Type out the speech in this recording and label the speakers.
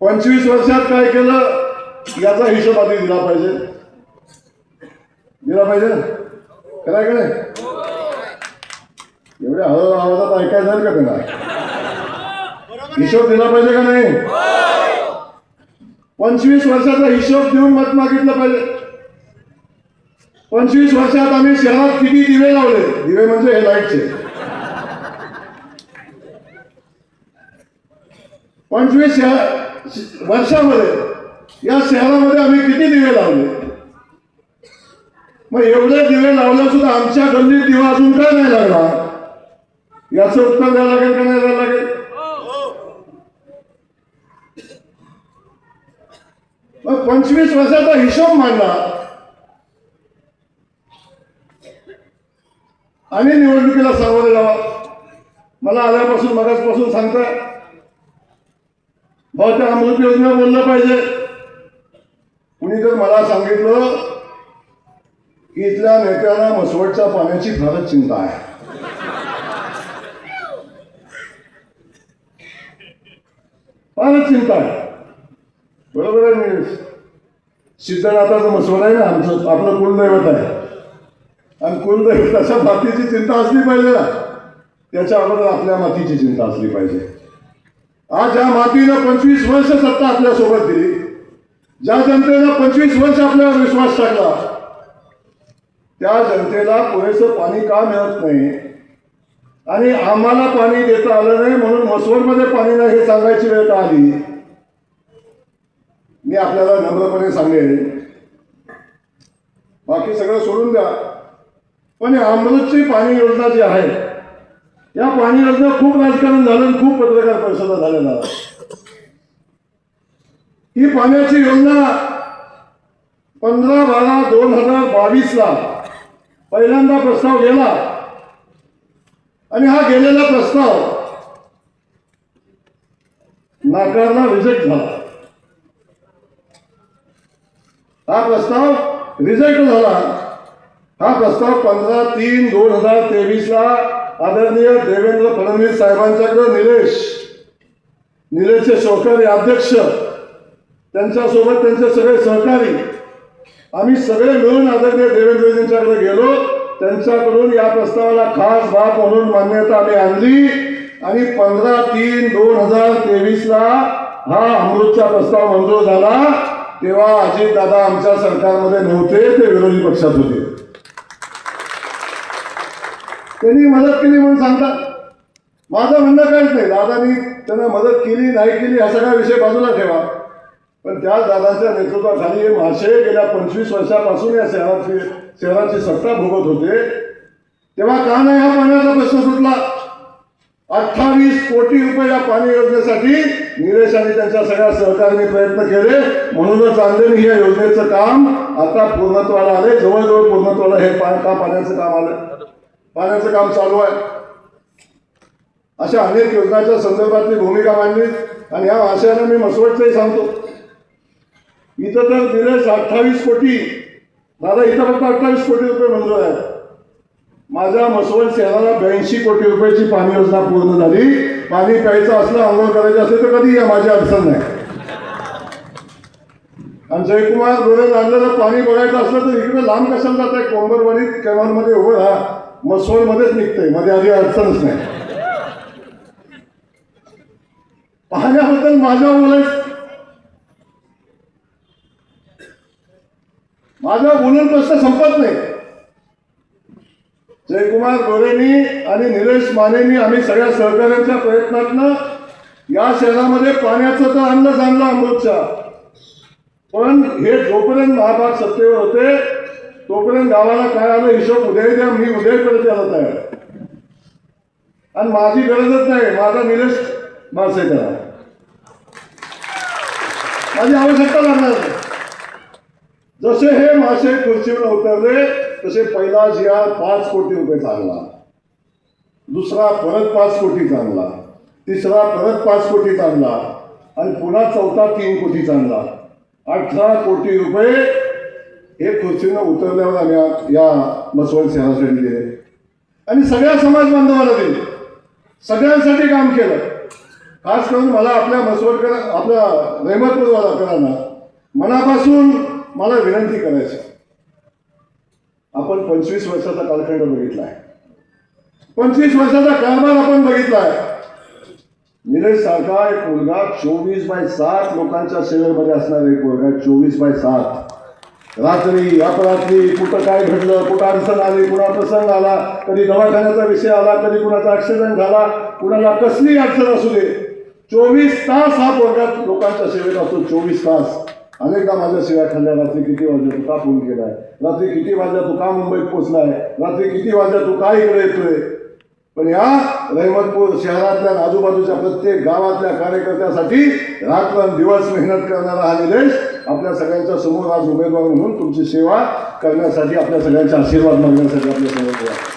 Speaker 1: पंचवीस वर्षात काय केलं याचा हिशोब आधी दिला पाहिजे. दिला पाहिजे काय काय एवढ्या हळू आवाजात ऐकायचं आहे का त्यांना हिशोब दिला पाहिजे का नाही? पंचवीस वर्षाचा हिशोब देऊन मत मागितलं पाहिजे. पंचवीस वर्षात आम्ही शहरात किती दिवे लावले? दिवे म्हणजे हे लाईटचे. पंचवीस शहर- वर्षामध्ये या शहरामध्ये आम्ही किती दिवे लावले? मग एवढे दिवे लावले सुद्धा आमच्या गल्लीत दिवा अजून का नाही लागला? याचं उत्तर द्यावं लागेल का नाही द्यावं लागेल? मग पंचवीस वर्षाचा हिशोब मांडला आणि निवडणुकीला सामोरे जावा. मला आल्यापासून मगाचपासून सांगताय भाऊ त्या अमृत योजना बोललं पाहिजे. कुणी जर मला सांगितलं की इथल्या नेत्याला मसवटच्या पाण्याची फारच चिंता आहे. फारच चिंता आहे. बरोबर आहे मी सिद्धनाथाचं मसवड आहे ना आमचं. आपलं कुलदैवत आहे. आणि कुलदैवताच्या मातीची चिंता असली पाहिजे ना. त्याच्या अगोदर आपल्या मातीची चिंता असली पाहिजे. आज ज्या मातीनं पंचवीस वर्ष सत्ता आपल्यासोबत दिली. ज्या जनतेनं पंचवीस वर्ष आपल्यावर विश्वास टाकला त्या जनतेला पुरेसं पाणी का मिळत नाही? आणि आम्हाला पाणी देता आलं नाही म्हणून मसवडमध्ये पाणी नाही हे सांगायची वेळ का आली? मी आपल्याला नम्रपणे सांगेन. बाकी सगळं सोडून द्या. पण अमृतची पाणी योजना जी आहे या पाणी योजना खूप राजकारण झालं आणि खूप पत्रकार परिषदा झालेला ही पाण्याची योजना पंधरा बारा दोन हजार बावीसला पहिल्यांदा प्रस्ताव गेला. आणि हा गेलेला प्रस्ताव नाकारला रिजेक्ट झाला. हा प्रस्ताव रिजेक्ट झाला. हा प्रस्ताव पंधरा तीन दोन हजार तेवीसला आदरणीय देवेंद्र फडणवीस साहेबांच्याकडे निलेश निलेशचे सहकारी अध्यक्ष त्यांच्यासोबत त्यांचे सगळे सहकारी. आम्ही सगळे मिळून आदरणीय देवेंद्रजींच्याकडे गेलो. त्यांच्याकडून या प्रस्तावाला खास बाब म्हणून मान्यता आम्ही आणली. आणि पंधरा तीन दोन हजार तेवीसला हा अमृतचा प्रस्ताव मंजूर झाला. तेव्हा अजितदादा आमच्या सरकारमध्ये नव्हते ते विरोधी पक्षात होते. त्यांनी मदत केली म्हणून सांगतात. माझं म्हणणं काहीच नाही. दादानी त्यांना मदत केली नाही केली हा सगळा विषय बाजूला ठेवा. पण त्या दादांच्या नेतृत्वाखाली हे माशे गेल्या पंचवीस वर्षापासून या शहराची शहराची सत्ता भोगत होते. तेव्हा का नाही हा पाण्याचा प्रश्न सुटला? अठ्ठावीस कोटी रुपये या पाणी योजनेसाठी निलेश आणि त्यांच्या सगळ्या सहकार्याने प्रयत्न केले. म्हणूनच आंदोलन या योजनेचं काम आता पूर्णत्वाला आले जवळजवळ पूर्णत्वाला हे पा का पाण्याचं काम आलं पाण्याचं काम चालू आहे. अशा अनेक योजनांच्या संदर्भातली भूमिका मांडली आणि या आशयानं मी मसवटचंही सांगतो. इथं तर दिलेच अठ्ठावीस कोटी दादा इथं फक्त अठ्ठावीस कोटी रुपये मंजूर आहेत. माझ्या मसवड शहराला ब्याऐंशी कोटी रुपयाची पाणी योजना पूर्ण झाली. पाणी प्यायचं असलं आंघोळ करायचं असेल तर कधी या माझी अडचण नाही. आणि जयकुमार गोरे तर पाणी बघायचं असलं तर इकडे लांब कशाला जात आहे कोंबरवाडीत कॅनॉलमध्ये उभं राहा. मग सोय मध्येच निघतंय. मध्ये आधी अडचणच नाही. पाहण्याबद्दल माझ्या बोलायचं माझा बोलून प्रश्न संपत नाही. जयकुमार गोरेनी आणि निलेश मानेनी आम्ही सगळ्या सहकाऱ्यांच्या प्रयत्नातनं या शहरामध्ये पाण्याचं तर आणलं जाणलं अमृतच्या. पण हे जोपर्यंत महाभाग सत्तेवर होते तोपर्यंत गावाला काय आलं हिशोब उद्या द्या मी उद्या करत त्याला तयार आणि माझी गरजच नाही माझा निलेश माणसे करा माझी आवश्यकता लागणार जसे हे मासे खुर्चीवर उतरले तसे पहिला जिया पाच कोटी रुपये चांगला. दुसरा परत पाच कोटी चांगला. तिसरा परत पाच कोटी चांगला. आणि पुन्हा चौथा तीन कोटी चांगला. अठरा कोटी रुपये हे खुर्चीनं उतरल्यावर आम्ही या- या मसवड शहरासाठी दिले आणि सगळ्या समाज बांधवाला दिले. सगळ्यांसाठी काम केलं. खास करून मला आपल्या मसवडकर आपल्या रहमतपूरवालाकरांना मनापासून मला विनंती करायची. आपण पंचवीस वर्षाचा कालखंड बघितला आहे. पंचवीस वर्षाचा कारभार आपण बघितला आहे. निलेश सारखा एक मुलगा चोवीस बाय सात लोकांच्या सेवेमध्ये असणारा एक मुलगा चोवीस बाय सात. रात्री अपरात्री कुठं काय घडलं कुठं अडचण आली कुणा प्रसंग आला कधी दवाखान्याचा विषय आला कधी कुणाचा ऍक्सिडेंट झाला कुणाला कसली अडचण असू दे. चोवीस तास हा पोरगा लोकांच्या सेवेत असतो चोवीस तास. अनेकदा माझ्या सेवा खाल्ल्या रात्री किती वाजल्या तू का फोन केलाय? रात्री किती वाजल्या तू का मुंबईत पोचलाय रात्री किती वाजल्या तू काय इकडे येतोय? पण या रहमतपूर शहरातल्या आजूबाजूच्या प्रत्येक गावातल्या कार्यकर्त्यासाठी रात्र दिवस मेहनत करणारा हा निलेश आपल्या सगळ्यांच्या समोर आज उमेदवार म्हणून तुमची सेवा करण्यासाठी आपल्या सगळ्यांचे आशीर्वाद मागण्यासाठी आपल्यासमोर